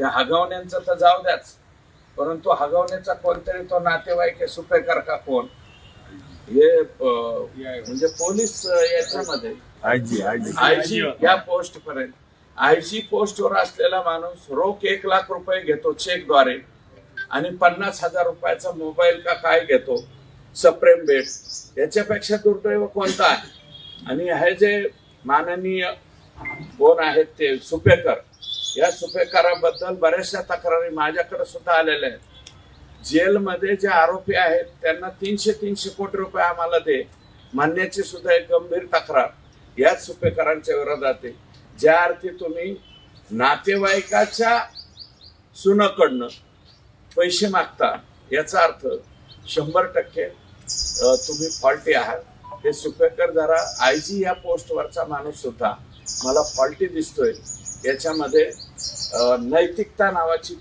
त्या हगवण्यांचं तर जाऊ द्याच. परंतु हगवण्याचा कोणतरी तो नातेवाईक आहे सुपेकर का कोण? हे म्हणजे पोलीस याच्यामध्ये. IG IG. आयजी या पोस्ट पर्यंत आयजी पोस्टवर असलेला माणूस रोख एक लाख रुपये घेतो चेकद्वारे आणि पन्नास हजार रुपयाचा मोबाईल का काय घेतो? सप्रेम बेट. याच्यापेक्षा दुर्दैव कोणता आहे? आणि हे जे माननीय कोण आहेत ते? सुपेकर. या सुपेकाराबद्दल बऱ्याचशा तक्रारी माझ्याकडे सुद्धा आलेल्या आहेत. जेलमध्ये जे आरोपी आहेत त्यांना तीनशे तीनशे कोटी रुपये आम्हाला दे. म्हणण्याची सुद्धा एक गंभीर तक्रार याच सुपेकरांच्या विरोधात आहे. ज्या अर्थी तुम्ही नातेवाईकाच्या सुनाकडनं पैसे मागता याचा अर्थ शंभर टक्के तुम्ही फॉल्टी आहात. हे सुपेकर जरा आयजी या पोस्टवरचा माणूस सुद्धा मला फॉल्टी दिसतोय. याच्यामध्ये नैतिकता नावाची